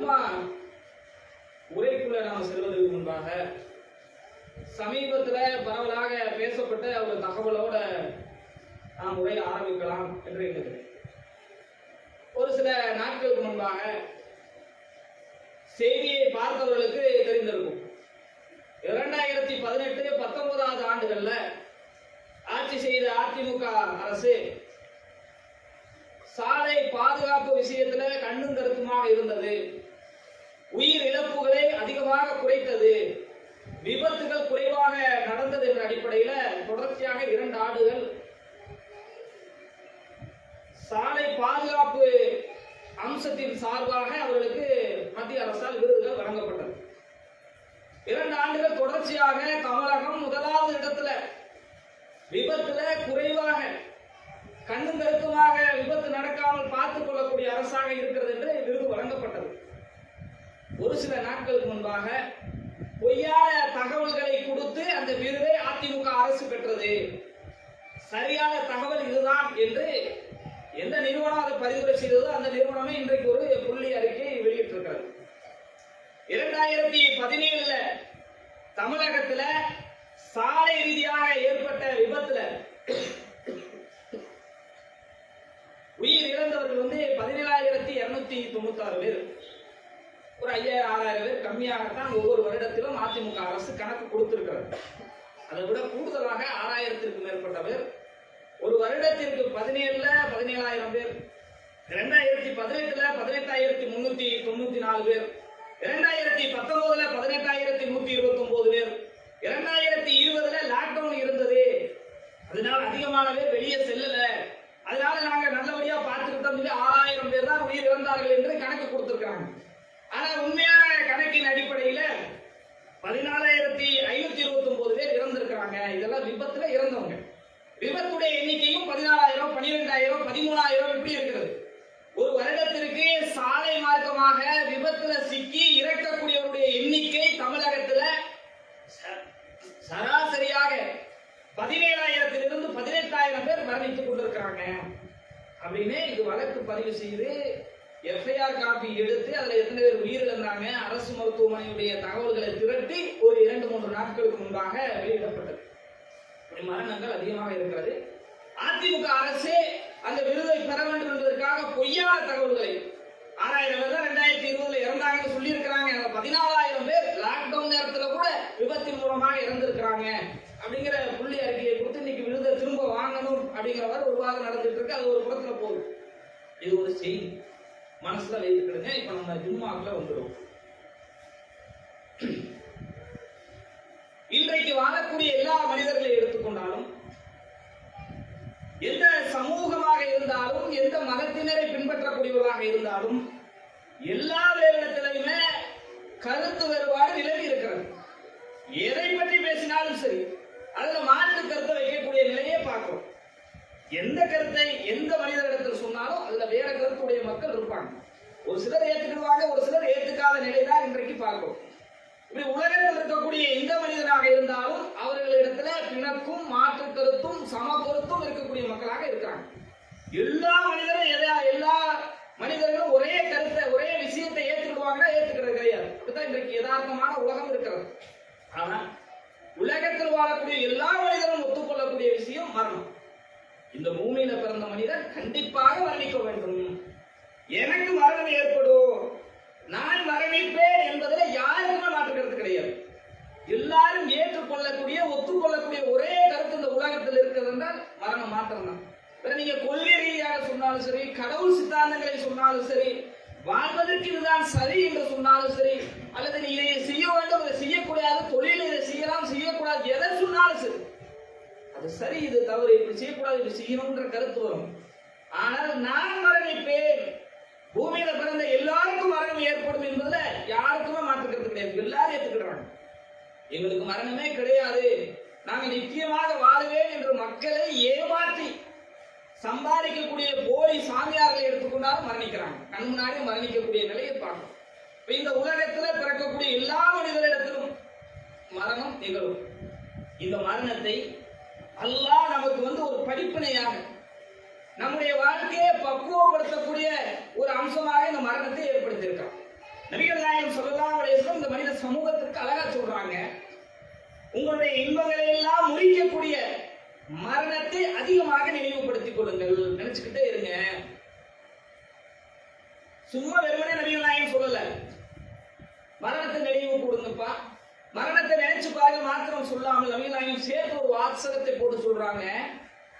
சும்மா உரைக்குள்ள நாம் செல்வதற்கு முன்பாக சமீபத்துல பரவலாக பேசப்பட்ட ஒரு தகவலோட நாம் உரை ஆரம்பிக்கலாம் என்று எண்ணுகிறேன். ஒரு சில நாட்களுக்கு முன்பாக செய்தியை பார்த்தவர்களுக்கு தெரிந்திருக்கும். இரண்டாயிரத்தி பதினெட்டு பத்தொன்பதாவது ஆண்டுகள்ல ஆட்சி செய்த அதிமுக அரசு சாலை பாதுகாப்பு விஷயத்துல கண்ணும் கருத்துமாக இருந்தது. உயிர் இழப்புகளை அதிகமாக குறைத்தது. விபத்துகள் குறைவாக நடந்தது என்ற அடிப்படையில தொடர்ச்சியாக இரண்டு ஆண்டுகள் சாலை பாதுகாப்பு அம்சத்தின் சார்பாக அவர்களுக்கு மத்திய அரசால் விருதுகள் வழங்கப்பட்டது. இரண்டு ஆண்டுகள் தொடர்ச்சியாக தமிழகம் முதலாவது இடத்துல விபத்துல குறைவாக கண்ணும் கருத்துமாக விபத்து நடக்காமல் பார்த்துக் கொள்ளக்கூடிய அரசாக இருக்கிறது என்று விருது வழங்கப்பட்டது. ஒரு சில நாட்களுக்கு முன்பாக பொய்யான தகவல்களை கொடுத்து அந்த விருதை அதிமுக அரசு பெற்றது. சரியான தகவல் இதுதான் என்று எந்த நிறுவனம் அதை பரிந்துரை செய்ததோ அந்த நிறுவனமே இன்றைக்கு ஒரு புள்ளி அறிக்கை வெளியிட்டிருக்கிறது. இரண்டாயிரத்தி பதினேழுல தமிழகத்துல சாலை ரீதியாக ஏற்பட்ட விபத்துல உயிர் இழந்தவர்கள் வந்து பதினேழாயிரத்தி இருநூத்தி தொண்ணூத்தி ஆறு பேர் ஒரு ஐயாயிரம் ஆறாயிரம் பேர் கம்மியாகத்தான் ஒவ்வொரு வருடத்திலும் அதிமுக அரசு கணக்கு கொடுத்திருக்கிறது. அதை விட கூடுதலாக ஆறாயிரத்திற்கு மேற்பட்ட பேர் ஒரு வருடத்திற்கு பதினேழுல பதினேழாயிரம் பேர். இரண்டாயிரத்தி பதினெட்டுல பதினெட்டாயிரத்தி முன்னூத்தி தொண்ணூத்தி நாலு பேர். இரண்டாயிரத்தி பத்தொன்பதுல பதினெட்டாயிரத்தி நூத்தி இருபத்தி ஒன்பது பேர். இரண்டாயிரத்தி இருபதுல லாக்டவுன் இருந்தது. அதனால அதிகமான பேர் வெளியே செல்லல. அதனால நாங்க நல்லபடியா பார்த்துக்கிட்டோம். சொல்லி ஆறாயிரம் பேர் தான் உயிர் இழந்தார்கள் என்று கணக்கு கொடுத்திருக்காங்க ஆனா உண்மையான கணக்கின் அடிப்படையில பதினாலாயிரத்தி ஐநூத்தி இருபத்தி ஒன்பது பேர் இறந்திருக்கிறாங்க. இதெல்லாம் விபத்துல இறந்தவங்க. விபத்துடைய எண்ணிக்கையும் பதினாலாயிரம் பனிரெண்டாயிரம் பதிமூணாயிரம் இப்படி இருக்கிறது. ஒரு வருடத்திற்கு சாலை மார்க்கமாக விபத்துல சிக்கி இறக்கக்கூடியவருடைய எண்ணிக்கை தமிழகத்துல ச- சராசரியாக பதினேழாயிரத்திலிருந்து பதினெட்டாயிரம் பேர் மரணித்துக் கொண்டிருக்கிறாங்க. அப்படின்னு இது வழக்கு பதிவு செய்து எஃப்ஐஆர் காப்பி எடுத்து அதுல எத்தனை பேர் உயிரிழந்தாங்க அரசு மருத்துவமனையுடைய தகவல்களை திரட்டி ஒரு இரண்டு மூன்று நாட்களுக்கு முன்பாக வெளியிடப்பட்டது. இப்படி மரணங்கள் அதிகமாக இருக்கிறது. அதிமுக அரசு அந்த விருதை பெற வேண்டும் என்பதற்காக பொய்யான தகவல்களை ஆறாயிரம் பேர் தான் ரெண்டாயிரத்தி இருபதுல இறந்தாங்கன்னு சொல்லி இருக்கிறாங்க பதினாலாயிரம் பேர் லாக்டவுன் நேரத்துல கூட விபத்தின் மூலமாக இறந்திருக்கிறாங்க. அப்படிங்கிற புள்ளி அறிக்கையை கொடுத்து இன்னைக்கு விருதை திரும்ப வாங்கணும் அப்படிங்கிறவர் ஒரு வாரம் நடந்துட்டு இருக்கு. அது ஒரு புறத்துல போகுது. இது ஒரு செய்தி. மனசுல வைத்துக்கிடுங்க இப்ப நம்ம ஜும்மாக்குள்ள வந்துடும் இன்றைக்கு வாழக்கூடிய எல்லா மனிதர்களை எடுத்துக்கொண்டாலும் எந்த சமூகமாக இருந்தாலும் எந்த மதத்தினரை பின்பற்றக்கூடியவராக இருந்தாலும் எல்லா வேறிடத்திலுமே கருத்து வேறுபாடு நிலவி இருக்கிறது. எதை பற்றி பேசினாலும் சரி அதுல மாற்று கருத்தை வைக்கக்கூடிய நிலையே பார்க்கிறோம். எந்த கருத்தை எந்த மனிதரிடத்தில் சொன்னாலும் அதுல வேற கருத்துடைய மக்கள் இருப்பாங்க. ஒரு சிலர் ஏத்துக்கிடுவாங்க ஒரு சிலர் ஏத்துக்காத நிலை தான் இன்றைக்கு பார்க்கிறோம். இப்படி உலகத்தில் இருக்கக்கூடிய எந்த மனிதனாக இருந்தாலும் அவர்களிடத்துல பிணக்கும் மாற்று கருத்தும் சம கருத்தும் இருக்கக்கூடிய மக்களாக இருக்கிறாங்க. எல்லா மனிதரும் எதா எல்லா மனிதர்களும் ஒரே கருத்தை ஒரே விஷயத்தை ஏற்றுக்கிடுவாங்கன்னா ஏற்றுக்கிறது கிடையாது. அப்படித்தான் இன்றைக்கு யதார்த்தமான உலகம் இருக்கிறது. ஆனா உலகத்தில் வாழக்கூடிய எல்லா மனிதரும் ஒத்துக்கொள்ளக்கூடிய விஷயம் மரணம். இந்த பூமியில பிறந்த மனிதன் கண்டிப்பாக மரணிக்க வேண்டும். எனக்கு மரணம் ஏற்படும். நான் மரணிப்பேன் என்பதில் யாருக்குமே மாற்று கருத்து கிடையாது. எல்லாரும் ஏற்றுக்கொள்ளக்கூடிய ஒத்துக்கொள்ளக்கூடிய ஒரே கருத்து இந்த உலகத்தில் இருக்கிறது என்றால் மரணம் மாற்றம் தான் வேற நீங்க கொள்கை ரீதியாக சொன்னாலும் சரி கடவுள் சித்தாந்தங்களை சொன்னாலும் சரி வாழ்வதற்கு இதுதான் சரி என்று சொன்னாலும் சரி அல்லது நீ இதை செய்ய வேண்டும் இதை செய்யக்கூடாது தொழில் இதை செய்யலாம் செய்யக்கூடாது எதை சொன்னாலும் சரி அது சரி இது தவறு இப்படி செய்யக்கூடாது இப்படி செய்யணும்ன்ற கருத்து வரும். ஆனால் நான் மரணிப்பேன். பூமியில பிறந்த எல்லாருக்கும் மரணம் ஏற்படும் என்பதுல யாருக்குமே மாற்றுக்கிறது கிடையாது. எல்லாரும் ஏத்துக்கிடுறாங்க. எங்களுக்கு மரணமே கிடையாது. நாங்க நிச்சயமாக வாழ்வேன் என்று மக்களை ஏமாற்றி சம்பாதிக்கக்கூடிய போலி சாமியார்களை எடுத்துக்கொண்டாலும் மரணிக்கிறாங்க. கண் முன்னாடி மரணிக்கக்கூடிய நிலையை பார்க்கணும். இப்ப இந்த உலகத்துல பிறக்கக்கூடிய எல்லா மனிதரிடத்திலும் மரணம் நிகழும். இந்த மரணத்தை அல்லாஹ் நமக்கு வந்து ஒரு படிப்பினையாக நம்முடைய வாழ்க்கையை பக்குவப்படுத்தக்கூடிய ஒரு அம்சமாக இந்த மரணத்தை ஏற்படுத்தியிருக்கான் நபிகள் நாயகம் சொல்லலாம் இந்த மனித சமூகத்திற்கு அழகா சொல்றாங்க உங்களுடைய இன்பங்களை எல்லாம் முறிக்கக்கூடிய மரணத்தை அதிகமாக நினைவுபடுத்திக் கொள்ளுங்கள். நினைச்சுக்கிட்டே இருங்க. சும்மா வெறுமனே நபிகள் நாயகம் சொல்லல மரணத்தை நினைவு கொடுங்கப்பா மரணத்தை நினைச்சு பாருங்க மாத்திரம் சொல்லாமல் நபிகள் சேர்த்து ஒரு வாசகத்தை போட்டு சொல்றாங்க.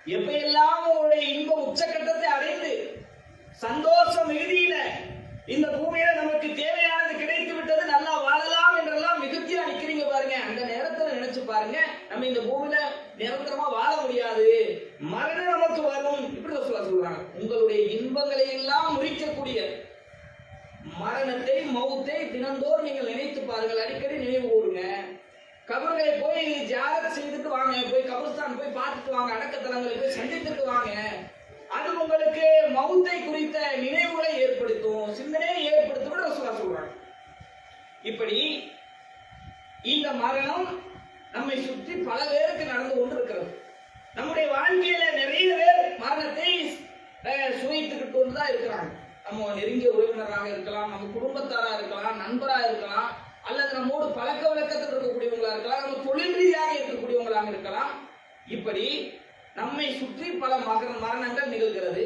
எப்பெல்லாம் அவருடைய இன்பம் உச்சக்கட்டத்தை அடைந்து சந்தோஷம் மிகுதியில இந்த பூமியில நமக்கு தேவையானது கிடைத்து விட்டது நல்லா வாழலாம் என்றெல்லாம் மிகுத்தியா நிக்கிறீங்க பாருங்க. அந்த நேரத்துல நினைச்சு பாருங்க நம்ம இந்த பூமியில நிரந்தரமா வாழ முடியாது. மரணம் நமக்கு வரும். இப்படி சொல்ல சொல்றாங்க. உங்களுடைய இன்பங்களை எல்லாம் முறிக்கக்கூடிய மரணத்தை மௌத்தை தினந்தோறும் நீங்கள் நினைத்து பாருங்கள். அடிக்கடி நினைவு கூறுங்க கபர்களை போய் ஜியாரத் செய்துட்டு வாங்க. போய் கபர்ஸ்தான் போய் பார்த்துட்டு வாங்க. அடக்கத்தலங்களை போய் சந்தித்துட்டு வாங்க. அது உங்களுக்கு மௌத்தை குறித்த நினைவுகளை ஏற்படுத்தும். சிந்தனையை ஏற்படுத்தும் ரசூலா சொல்றாங்க. இப்படி இந்த மரணம் நம்மை சுற்றி பல பேருக்கு நடந்து கொண்டிருக்கிறது. நம்முடைய வாழ்க்கையில நிறைய பேர் மரணத்தை சுவைத்துக்கிட்டு தான் இருக்கிறாங்க. நம்ம நெருங்கிய உறவினராக இருக்கலாம் நம்ம குடும்பத்தாரா இருக்கலாம் நண்பரா இருக்கலாம் அல்லது நம்மோடு பழக்க வழக்கத்தில் இருக்கக்கூடியவங்களா இருக்கலாம் நம்ம தொழில் ரீதியாக இருக்கக்கூடியவங்களாக இருக்கலாம். இப்படி நம்மை சுற்றி பல மகர மரணங்கள் நிகழ்கிறது.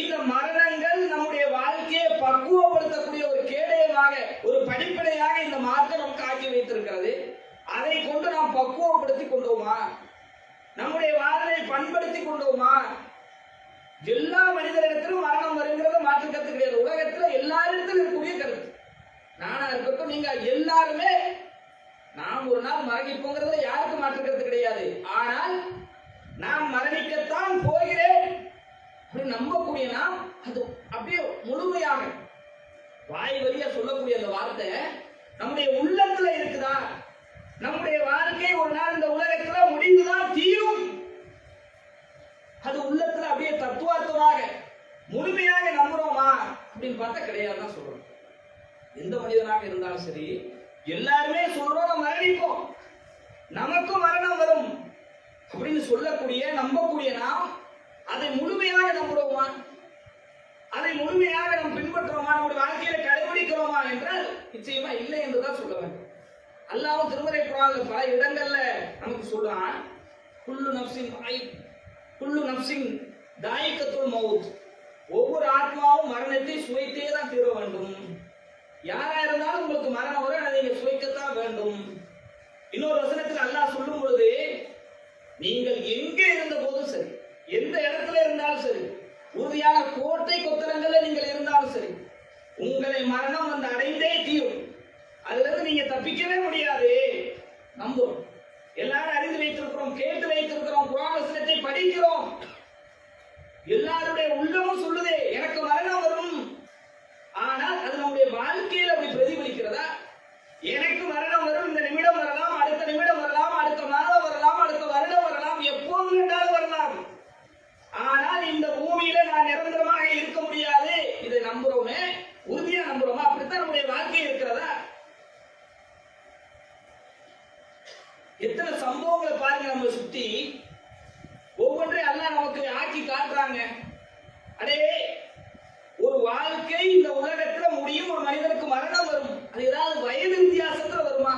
இந்த மரணங்கள் நம்முடைய வாழ்க்கையை பக்குவப்படுத்தக்கூடிய ஒரு கேடயமாக ஒரு படிப்படையாக இந்த மார்க்கம் நமக்கு ஆக்கி வைத்திருக்கிறது. அதை கொண்டு நாம் பக்குவப்படுத்தி கொண்டோமா? நம்முடைய வாழ்வை பண்படுத்தி கொண்டோமா? எல்லா மனிதரிடத்திலும் மரணம் வருங்கிறத மாற்று கருத்து கிடையாது. உலகத்துல எல்லாரிடத்திலும் இருக்கக்கூடிய கருத்து. நானா இருக்கட்டும் நீங்க எல்லாருமே நாம் ஒரு நாள் மரணிப்போங்கிறதுல யாருக்கும் மாற்று கருத்து கிடையாது. ஆனால் நாம் மரணிக்கத்தான் போகிறேன் அப்படின்னு நம்பக்கூடிய நாம் அது அப்படியே முழுமையாக வாய் வழியா சொல்லக்கூடிய அந்த வார்த்தை நம்முடைய உள்ளத்துல இருக்குதா? நம்முடைய வாழ்க்கை ஒரு நாள் இந்த உலகத்துல முடிந்துதான் தீரும். அது உள்ளத்துல அப்படியே தத்துவார்த்தமாக முழுமையாக நம்புறோமா அப்படின்னு பார்த்தா கிடையாதுதான் சொல்றோம் எந்த மனிதனாக இருந்தாலும் சரி எல்லாருமே சொல்றோம் நம்ம மரணிப்போம். நமக்கும் மரணம் வரும் அப்படின்னு சொல்லக்கூடிய நம்பக்கூடிய நாம் அதை முழுமையாக நம்புறோமா? அதை முழுமையாக நாம் பின்பற்றுறோமா? நம்முடைய வாழ்க்கையில கடைபிடிக்கிறோமா என்றால் நிச்சயமா இல்லை என்றுதான் சொல்ல வேண்டும். அல்லாவும் திருமறை குரான்ல பல இடங்கள்ல நமக்கு சொல்றான் குல்லு நப்சின் குள்ளு குல்லு தாயக்கத்துள் மவுத். ஒவ்வொரு ஆத்மாவும் மரணத்தை சுவைத்தே தான் தீர வேண்டும். யாரா இருந்தாலும் உங்களுக்கு மரணம் வரும் அதை நீங்க சுவைக்கத்தான் வேண்டும். இன்னொரு வசனத்தில் அல்லாஹ் சொல்லும் பொழுது நீங்கள் எங்கே இருந்த போதும் சரி எந்த இடத்துல இருந்தாலும் சரி உறுதியான கோட்டை கொத்தரங்கள்ல நீங்கள் இருந்தாலும் சரி உங்களை மரணம் வந்து அடைந்தே தீரும். அதுல இருந்து நீங்க தப்பிக்கவே முடியாது. நம்பும் எல்லாரும் வைத்திருக்கிறோம் கேட்டு வைத்திருக்கிறோம் குரான் படிக்கிறோம். எல்லாருடைய உள்ளமும் சொல்லுதே எனக்கு மரணம் வரும். ஆனால் அது நம்முடைய வாழ்க்கையில் அப்படி பிரதிபலிக்கிறதா? எனக்கு மரணம் வரும் இந்த நிமிடம் வரலாம் அடுத்த நிமிடம் வரலாம் அடுத்த மாதம் வரலாம் அடுத்த வருடம் வரலாம் எப்போது வேண்டாலும் வரலாம். ஆனால் இந்த பூமியில நான் நிரந்தரமாக இருக்க முடியாது. இதை நம்புறோமே உறுதியா நம்புறோமா? அப்படித்தான் நம்முடைய வாழ்க்கை இருக்கிறதா? எத்தனை சம்பவங்களை பாருங்க நம்ம சுத்தி. ஒவ்வொன்றையும் எல்லாம் நமக்கு ஆக்கி காட்டுறாங்க. அடே ஒரு வாழ்க்கை இந்த உலகத்துல முடியும் ஒரு மனிதனுக்கு மரணம் வரும். அது ஏதாவது வயது வித்தியாசத்துல வருமா?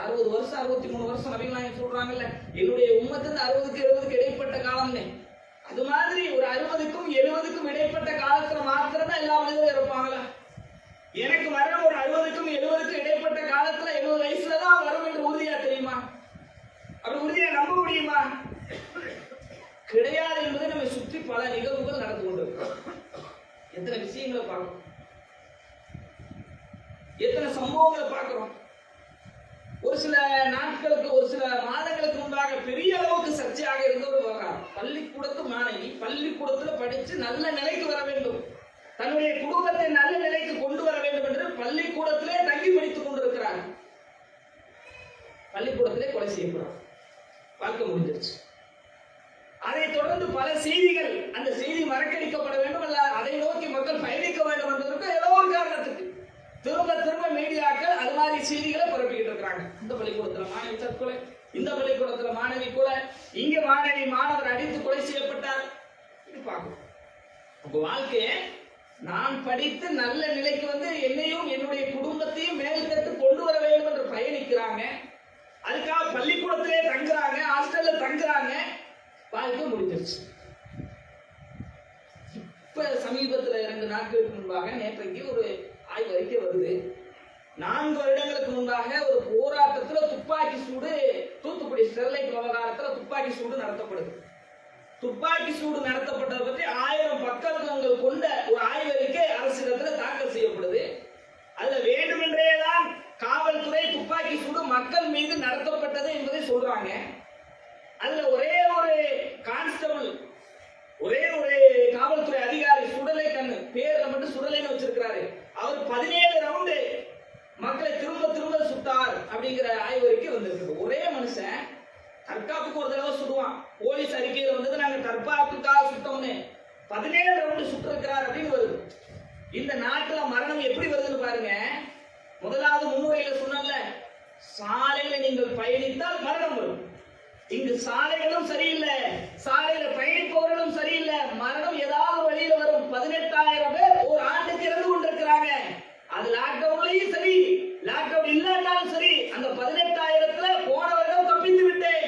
அறுபது வருஷம் அறுபத்தி மூணு வருஷம் நபிகள் சொல்றாங்கல்ல என்னுடைய உம்மத்து அறுபதுக்கு எழுபதுக்கு இடைப்பட்ட காலம்னு அது மாதிரி ஒரு அறுபதுக்கும் எழுபதுக்கும் இடைப்பட்ட காலத்துல மாத்திரம் தான் எல்லா மனிதரும் இருப்பாங்களா எனக்கு மரணம் ஒரு அறுபதுக்கும் எழுபதுக்கும் இடைப்பட்ட காலத்துல எழுபது வயசுல தான் வரும் என்று உறுதியா தெரியுமா அப்படி உறுதியா நம்ப முடியுமா கிடையாது என்பதை நம்மை சுற்றி பல நிகழ்வுகள் நடந்து கொண்டிருக்கிறோம் எத்தனை விஷயங்களை பார்க்கணும்? எத்தனை சம்பவங்களை பார்க்கிறோம்? ஒரு சில நாட்களுக்கு ஒரு சில மாதங்களுக்கு முன்பாக பெரிய அளவுக்கு சர்ச்சையாக இருந்தவர் வர்றார் பள்ளிக்கூடத்து மாணவி பள்ளிக்கூடத்துல படிச்சு நல்ல நிலைக்கு வர வேண்டும். தன்னுடைய குடும்பத்தை நல்ல நிலைக்கு கொண்டு வர வேண்டும் என்று பள்ளிக்கூடத்திலே தங்கி படித்துக் கொண்டிருக்கிறார் பள்ளிக்கூடத்திலே கொலை செய்யப்படுறார் பார்க்க முடிஞ்சிருச்சு. தொடர்ந்து பல செய்திகள் அந்த செய்தி மறக்கடிக்கப்பட வேண்டும் அல்ல அதை நோக்கி மக்கள் பயணிக்க வேண்டும் என்பதற்கு ஏதோ ஒரு காரணத்துக்கு. திரும்ப திரும்ப மீடியாக்கள் அது மாதிரி செய்திகளை பரப்பிக்கிட்டு இருக்கிறாங்க. இந்த பள்ளிக்கூடத்துல மாணவி தற்கொலை இந்த பள்ளிக்கூடத்துல மாணவி கூட இங்க மாணவி மாணவர் அடித்து கொலை செய்யப்பட்டார். பார்க்கணும். உங்க வாழ்க்கையை நான் படித்து நல்ல நிலைக்கு வந்து என்னையும் என்னுடைய குடும்பத்தையும் மேல்தட்டு கொண்டு வர வேண்டும் என்று பயணிக்கிறாங்க. அதுக்காக பள்ளிக்கூடத்திலே தங்குறாங்க ஹாஸ்டல்ல தங்குறாங்க. வாழ்க்கை முடிஞ்சிருச்சு. இப்ப சமீபத்துல இரண்டு நாட்களுக்கு முன்பாக நேற்றைக்கு ஒரு ஆய்வு அறிக்கை வருது. நான்கு வருடங்களுக்கு முன்பாக ஒரு போராட்டத்துல துப்பாக்கி சூடு தூத்துக்குடி ஸ்டெர்லைட் விவகாரத்துல துப்பாக்கி சூடு நடத்தப்படுது. துப்பாக்கி சூடு நடத்தப்பட்டதை பற்றி ஆயிரம் பக்கங்கள் கொண்ட ஒரு ஆய்வறிக்கை அரசிடத்தில் தாக்கல் செய்யப்படுது. அதுல வேண்டுமென்றே தான் காவல்துறை துப்பாக்கி சூடு மக்கள் மீது நடத்தப்பட்டது என்பதை சொல்றாங்க. அதுல ஒரே ஒரு கான்ஸ்டபிள் ஒரே ஒரு காவல்துறை அதிகாரி சுடலை கண்ணு பேர்ல மட்டும் சுடலைன்னு வச்சிருக்கிறாரு. அவர் பதினேழு ரவுண்டு மக்களை திரும்ப திரும்ப சுட்டார் அப்படிங்கிற ஆய்வறிக்கை வந்திருக்கு ஒரே மனுஷன் தற்காப்புக்கு ஒரு தடவை சுடுவான். போலீஸ் அறிக்கையில வந்தது நாங்க தற்காப்புக்காக சுட்டோம்னு. பதினேழு ரவுண்டு சுட்டிருக்கிறார் அப்படின்னு வருது. இந்த நாட்டுல மரணம் எப்படி வருதுன்னு பாருங்க. முதலாவது முன்னுரையில சொன்னல சாலையில நீங்கள் பயணித்தால் மரணம் வரும். இங்கு சாலைகளும் சரியில்லை. சாலையில பயணிப்பவர்களும் சரியில்லை மரணம் ஏதாவது ஒரு வழியில வரும் பதினெட்டாயிரம் பேர் ஒரு ஆண்டுக்கு இறந்து கொண்டிருக்கிறாங்க அது லாக்டவுன்லயும் சரி லாக்டவுன் இல்லாட்டாலும் சரி அந்த பதினெட்டாயிரத்துல போன வருடம் தப்பித்து விட்டேன்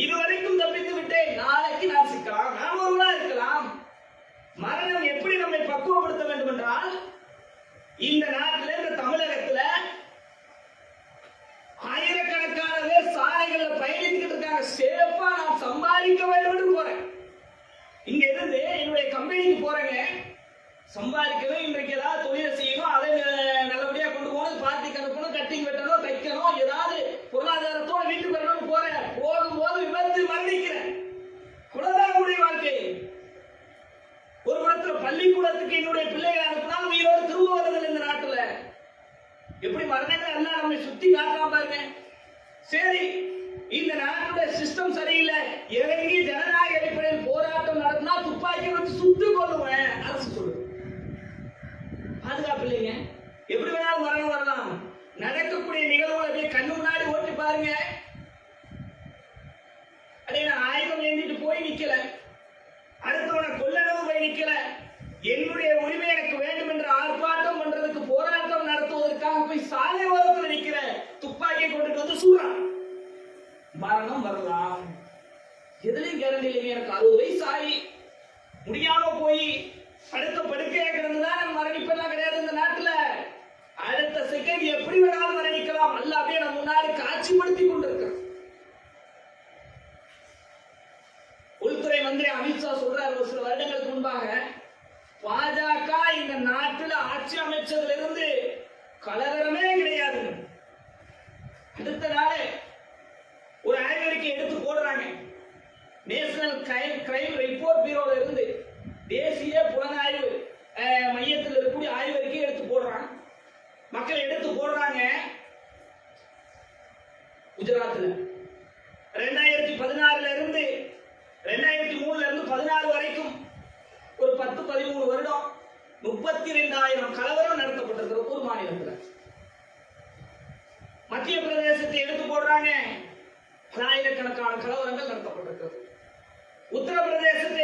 இதுவரைக்கும் தப்பித்து விட்டேன் நாளைக்கு நான் சிக்கலாம் நான் ஒருவனா இருக்கலாம் மரணம் எப்படி நம்மை பக்குவப்படுத்த வேண்டும் என்றால் இந்த நாட்டில் இந்த தமிழகத்துல ஆயிரக்கணக்கான பேர் சாலைகள்ல பயணித்துக்கிட்டு இருக்காங்க சேஃபா நான் சம்பாதிக்க வேண்டும் என்று போறேன் இங்க இருந்து என்னுடைய கம்பெனிக்கு போறேங்க சம்பாதிக்கணும் இன்றைக்கு ஏதாவது தொழிலை செய்யணும் அதை ந- நல்லபடியா கொண்டு போகணும் பார்ட்டிக்கு அனுப்பணும் கட்டிங் வெட்டணும் தைக்கணும் ஏதாவது பொருளாதாரத்தோட வீட்டுக்கு வரணும்னு போறேன் போகும்போது விபத்து மரணிக்கிறேன் அவ்வளவுதான் நம்முடைய வாழ்க்கை ஒரு புறத்துல பள்ளிக்கூடத்துக்கு என்னுடைய பிள்ளைகளை அனுப்பினால் உயிரோடு திரும்ப வருதில்லை இந்த நாட்டுல எப்படி மரணங்கள் எல்லாம் நம்மை சுத்தி காட்டாம பாருங்க சரி இந்த நாட்டுடைய சிஸ்டம் சரியில்லை இறங்கி ஜனநாயக அடிப்படையில் போராட்டம் நடத்தினா துப்பாக்கி வச்சு சுட்டு கொள்ளுவேன் அரசு சொல்லுது பாதுகாப்பு இல்லைங்க எப்படி வேணாலும் மரணம் வரலாம் நடக்கக்கூடிய நிகழ்வுகளை அப்படியே கண்ணு முன்னாடி ஓட்டி பாருங்க அடே நான் ஆயுதம் ஏந்திட்டு போய் நிக்கல அடுத்தவனை கொல்லளவு போய் நிக்கல என்னுடைய உரிமை எனக்கு வேண்டும் என்று ஆர்ப்பாட்டம் பண்றதுக்கு போராட்டம் நடத்துவதற்காக போய் சாலை ஓரத்தில் நிக்கிற துப்பாக்கியை கொண்டுட்டு வந்து சூறான் மரணம் வரலாம் எதுலயும் எனக்கு அறுபது வயசு ஆகி முடியாம போய் அடுத்த படுக்கையா கிடந்துதான் நம்ம மரணிப்பெல்லாம் கிடையாது இந்த நாட்டுல. அடுத்த செகண்ட் எப்படி வேணாலும் மரணிக்கலாம். அல்ல அப்படியே நம்ம முன்னாடி காட்சிப்படுத்தி கொண்டிருக்கிறோம் உள்துறை மந்திரி அமித்ஷா சொல்றாரு ஒரு சில வருடங்களுக்கு முன்பாக பாஜக இந்த நாட்டில் ஆட்சி அமைச்சதுல இருந்து கலவரமே கிடையாது அடுத்த நாள் ஒரு ஆய்வறிக்கை எடுத்து போடுறாங்க நேஷனல் கிரைம் கிரைம் ரிப்போர்ட் பீரோல இருந்து தேசிய புலனாய்வு அஹ், மையத்தில் இருக்கக்கூடிய ஆய்வறிக்கை எடுத்து போடுறாங்க மக்கள் எடுத்து போடுறாங்க குஜராத்ல ரெண்டாயிரத்தி பதினாறுல இருந்து ரெண்டாயிரத்தி மூணுல இருந்து பதினாறு வரைக்கும் ஒரு பத்து பதிமூணு வருடம் முப்பத்தி ரெண்டாயிரம் கலவரம் நடத்தப்பட்டிருக்கிற ஒரு மாநிலத்துல மத்திய பிரதேசத்தை எடுத்து போடுறாங்க ஆயிரக்கணக்கான கலவரங்கள் நடத்தப்பட்டிருக்கிறது உத்தரப்பிரதேசத்தை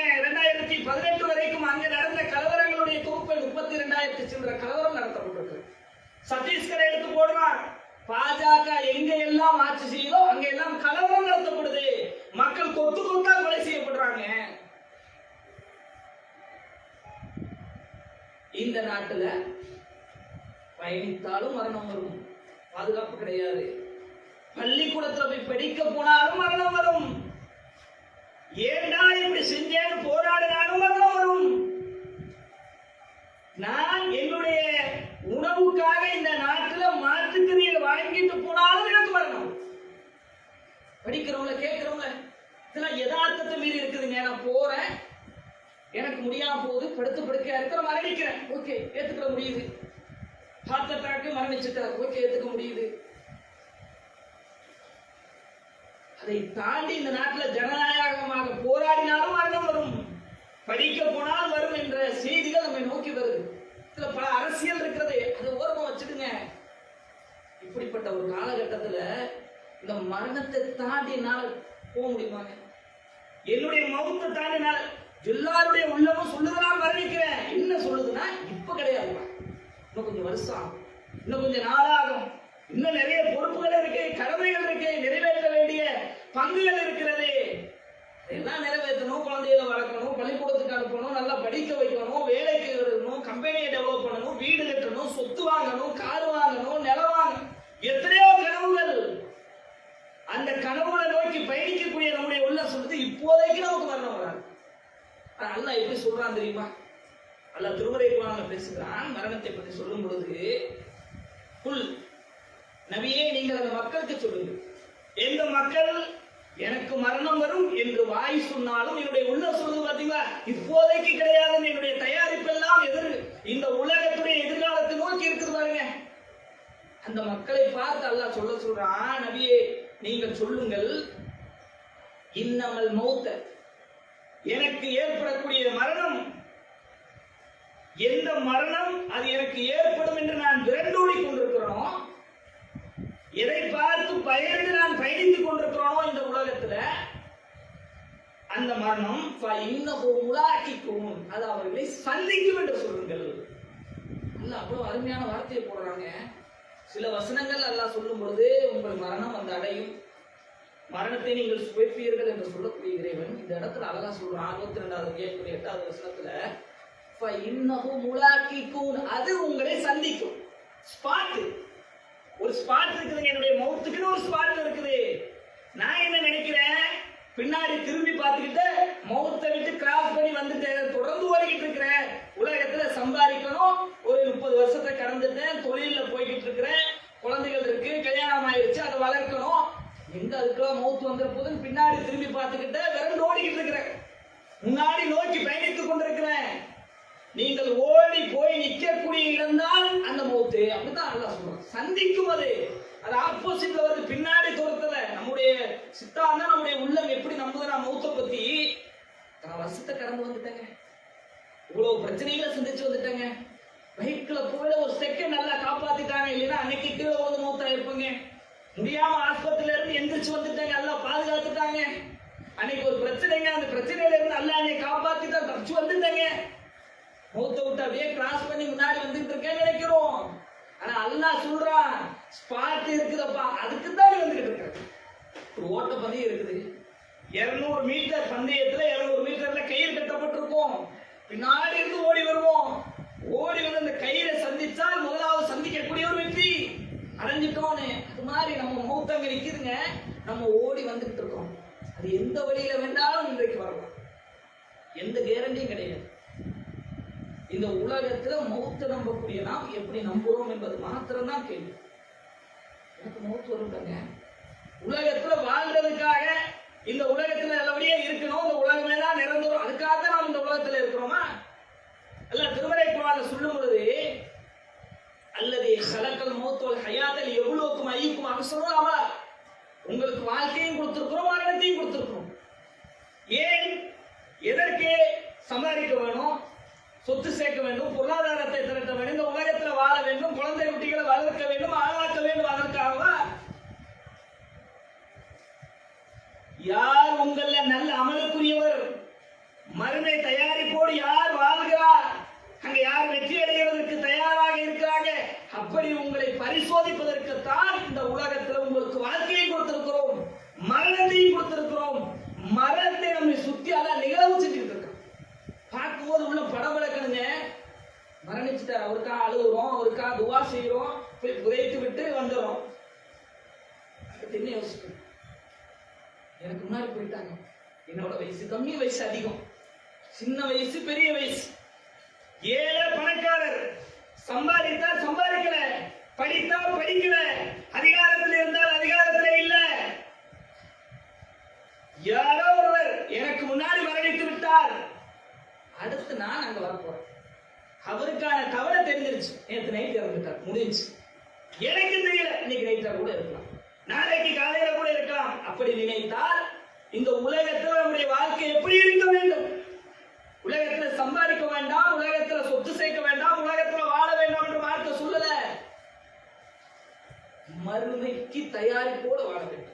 எடுத்து பதினெட்டு வரைக்கும் அங்க நடந்த கலவரங்களுடைய தொகுப்பில் முப்பத்தி ரெண்டாயிரத்தி சில்லற கலவரம் நடத்தப்பட்டிருக்கு சத்தீஸ்கரை எடுத்து போடுறான் பாஜக எங்க எல்லாம் ஆட்சி செய்யுதோ அங்க எல்லாம் கலவரம் நடத்தப்படுது. மக்கள் கொத்து கொத்தா கொலை செய்யப்படுறாங்க. இந்த நாட்டுல பயணித்தாலும் மரணம் வரும். பாதுகாப்பு கிடையாது. பள்ளிக்கூடத்துல போய் படிக்க போனாலும் மரணம் வரும். ஏண்டா இப்படி செஞ்சேன்னு போராடினாலும் வரும் நான் என்னுடைய உணவுக்காக இந்த நாட்டில் மாற்றுக்கறியை வாங்கிட்டு போனாலும் எனக்கு வரணும். படிக்கிறவங்கள கேட்கிறவங்கள இதெல்லாம் யதார்த்தத்தை மீறி இருக்குதுங்க நான் போறேன். எனக்கு முடியாம போகுது. படுத்து படுக்கையா இருக்கிற மரணிக்கிறேன் ஓகே ஏத்துக்கிற முடியுது. ஹார்ட் அட்டாக்கு மரணிச்சுட்டார் ஓகே ஏத்துக்க முடியுது. அதை தாண்டி இந்த நாட்டில் ஜனநாயகமாக போராடினாலும் மரணம் வரும். படிக்க போனால் வரும் என்ற செய்திகள் நம்மை நோக்கி வருது. இதுல பல அரசியல் இருக்கிறது. அதை ஓரமா வச்சுடுங்க இப்படிப்பட்ட ஒரு காலகட்டத்தில் இந்த மரணத்தை தாண்டி போக முடியுமாங்க? என்னுடைய மௌத்தை தாண்டி எல்லாருடைய உள்ளமும் சொல்லுது நான் மரணிக்கிறேன். என்ன சொல்லுதுன்னா இப்ப கிடையாது இன்னும் கொஞ்சம் வருஷம் ஆகும். இன்னும் கொஞ்சம் நாளாகும் இன்னும் நிறைய பொறுப்புகள் இருக்கு கடமைகள் இருக்கு நிறைவேற்ற பங்குகள் இருக்கிறது. எல்லாம் நிறைவேற்றணும் குழந்தைகளை வளர்க்கணும் பள்ளிக்கூடத்துக்கு அனுப்பணும் நல்லா படிக்க வைக்கணும் வேலைக்கு இருக்கணும் கம்பெனியை டெவலப் பண்ணணும் வீடு கட்டணும் சொத்து வாங்கணும் கார் வாங்கணும் நிலம் வாங்கணும். எத்தனையோ கனவுகள். அந்த கனவுகளை நோக்கி பயணிக்கக்கூடிய நம்முடைய உள்ள சொல்றது இப்போதைக்கு நமக்கு மரணம் வராது. ஆனா எப்படி சொல்றான் தெரியுமா? நல்லா திருமறை குரான்ல பேசுகிறான் மரணத்தை பற்றி சொல்லும் பொழுது புல் நபியே நீங்கள் அந்த மக்களுக்கு சொல்லுங்க எந்த மக்கள் எனக்கு மரணம் வரும் என்று வாய் சொன்னாலும் என்னுடைய உள்ள சொல்லுது பாத்தீங்களா? இப்போதைக்கு கிடையாது என்னுடைய தயாரிப்பெல்லாம் எதிர் இந்த உலகத்துடைய எதிர்காலத்தை நோக்கி இருக்குது பாருங்க. அந்த மக்களை பார்த்து அல்லாஹ் சொல்ல சொல்றான் நபியே நீங்கள் சொல்லுங்கள். இன்னமல் மௌத்த எனக்கு ஏற்படக்கூடிய மரணம் எந்த மரணம் அது எனக்கு ஏற்படும் என்று நான் விரண்டோடி கொண்டிருக்கிறோம் எதை பார்த்து பயந்து நான் பயணித்துக் கொண்டிருக்கிறோனோ இந்த உலகத்துல அந்த மரணம் உலாக்கிக்கும் அது அவர்களை சந்திக்கும் என்று சொல்லுங்கள். அல்ல அவ்வளவு அருமையான வார்த்தையை போடுறாங்க. சில வசனங்கள் எல்லாம் சொல்லும் பொழுது உங்கள் மரணம் அந்த அடையும். மரணத்தை நீங்கள் சுவைப்பீர்கள் என்று சொல்லக்கூடிய இறைவன் இந்த இடத்துல அழகா சொல்றான். அறுபத்தி ரெண்டாவது ஏழு எட்டாவது வசனத்துல இன்னமும் உலாக்கிக்கும் அது உங்களை சந்திக்கும். ஸ்பாட்டு ஒரு ஸ்பாட் இருக்குதுங்க என்னுடைய மௌத்துக்குன்னு ஒரு ஸ்பாட் இருக்குது. நான் என்ன நினைக்கிறேன்? பின்னாடி திரும்பி பார்த்துக்கிட்டு மௌத்தை விட்டு கிராஸ் பண்ணி வந்துட்டேன் தொடர்ந்து ஓடிக்கிட்டு இருக்கிறேன். உலகத்துல சம்பாதிக்கணும். ஒரு முப்பது வருஷத்தை கடந்துட்டேன். தொழில போய்கிட்டு இருக்கிறேன். குழந்தைகள் இருக்கு கல்யாணம் ஆயிடுச்சு அதை வளர்க்கணும். எங்க அதுக்கெல்லாம் மௌத்து வந்துற போதுன்னு பின்னாடி திரும்பி பார்த்துக்கிட்டு விரண்டு ஓடிக்கிட்டு இருக்கிறேன். முன்னாடி நோக்கி பயணித்துக் கொண்டிருக்கிறேன். நீங்கள் ஓடி போய் நிற்கக்கூடிய இடம்தான் அந்த மௌத்து. அப்படிதான் நல்லா சொல்றோம் சந்திக்கும் அது அது ஆப்போசிட்ல வந்து பின்னாடி தூரத்துல நம்முடைய சித்தாந்தம் நம்முடைய உள்ளம் எப்படி நம்புது நான் மௌத்தை பத்தி நான் வருஷத்தை கடந்து வந்துட்டேங்க. இவ்வளவு பிரச்சனைகளை சந்திச்சு வந்துட்டேங்க. பைக்ல போயிட ஒரு செகண்ட் நல்லா காப்பாத்திட்டாங்க. இல்லைன்னா அன்னைக்கு கீழே வந்து மூத்தா இருப்பேங்க. முடியாம ஆஸ்பத்திரியில இருந்து எந்திரிச்சு வந்துட்டேங்க. நல்லா பாதுகாத்துட்டாங்க. அன்னைக்கு ஒரு பிரச்சனைங்க. அந்த பிரச்சனையில இருந்து நல்லா என்னை காப்பாத்திட்டா தப்பிச்சு வந்துட்டேங்க. மூத்த விட்டு அப்படியே கிராஸ் பண்ணி முன்னாடி வந்துட்டு இருக்கேன்னு நினைக்கிறோம். ஆனா அல்லாஹ் சொல்றான் ஸ்பாட் இருக்குதப்பா அதுக்கு தான் நீ வந்துட்டு இருக்க ஒரு ஓட்ட பந்தயம் இருக்குது. இருநூறு மீட்டர் பந்தயத்துல இருநூறு மீட்டர்ல கயிறு கட்டப்பட்டிருக்கும். பின்னாடி இருந்து ஓடி வருவோம். ஓடி வந்து அந்த கயிறை சந்திச்சால் முதலாவது சந்திக்கக்கூடிய ஒரு வெற்றி. அடைஞ்சிட்டோன்னு. அது மாதிரி நம்ம மூத்தங்க நிற்கிதுங்க நம்ம ஓடி வந்துட்டு இருக்கோம். அது எந்த வழியில வேண்டாலும் இன்றைக்கு வரலாம். எந்த கேரண்டியும் கிடையாது. இந்த உலகத்துல மௌத்த நம்பக்கூடிய நாம் எப்படி நம்புறோம் என்பது மாத்திரம்தான் கேள்வி. எனக்கு மௌத்து வரும்லங்க. உலகத்துல வாழ்றதுக்காக இந்த உலகத்துல நல்லபடியா இருக்கணும் இந்த உலகமே தான் நிரந்தரம். அதுக்காக தான் நாம் இந்த உலகத்துல இருக்கிறோமா? அல்ல திருமலை குரான்ல சொல்லும் பொழுது அல்லது சலக்கல் மௌத்தோல் ஹயாத்தல் எவ்வளோக்கும் ஐயுக்கும் அவசரம் அவா உங்களுக்கு வாழ்க்கையும் கொடுத்திருக்கிறோம் மரணத்தையும் கொடுத்திருக்கிறோம். ஏன்? எதற்கு சம்பாதிக்க வேணும்? சொத்து சேர்க்க வேண்டும் பொருளாதாரத்தை திரட்ட வேண்டும் இந்த உலகத்தில் வாழ வேண்டும் குழந்தை குட்டிகளை வளர்க்க வேண்டும் ஆளாக்க வேண்டும் அதற்காகவா? யார் உங்கள நல்ல அமலுக்குரியவர்? மருந்தை தயாரிப்போடு யார் வாழ்கிறார்? அங்க யார் வெற்றி அடைவதற்கு தயாராக இருக்கிறாங்க? அப்படி உங்களை பரிசோதிப்பதற்கு தான் இந்த உலகத்தில் உங்களுக்கு வாழ்க்கையை கொடுத்திருக்கிறோம். மரணத்தையும் கொடுத்திருக்கிறோம். மரணத்தை நம்மை சுத்தி அதான் நிகழ்வு செஞ்சுட்டு போது உள்ள படபடக்கணுங்க மரணிச்சுட்டார். அவருக்கா அழுகுறோம் அவருக்கா துவா செய்கிறோம் போய் புதைத்து விட்டு வந்துடுறோம் என்ன யோசிக்கணும் எனக்கு முன்னாடி போயிட்டாங்க. என்னோட வயசு கம்மி வயசு அதிகம். சின்ன வயசு பெரிய வயசு. ஏழை பணக்காரர். சம்பாதித்தா சம்பாதிக்கல படித்தா படிக்கல. எனக்கு தெரியல. இன்னைக்கு நைட்டா கூட இருக்கலாம். நாளைக்கு காலையில கூட இருக்கலாம். அப்படி நினைத்தால் இந்த உலகத்துல நம்முடைய வாழ்க்கை எப்படி இருக்க வேண்டும்? உலகத்துல சம்பாதிக்க வேண்டாம் உலகத்துல சொத்து சேர்க்க வேண்டாம் உலகத்துல வாழ வேண்டாம் என்று வார்த்தை சொல்லல. மருமைக்கு தயாரிப்போடு வாழ வேண்டும்.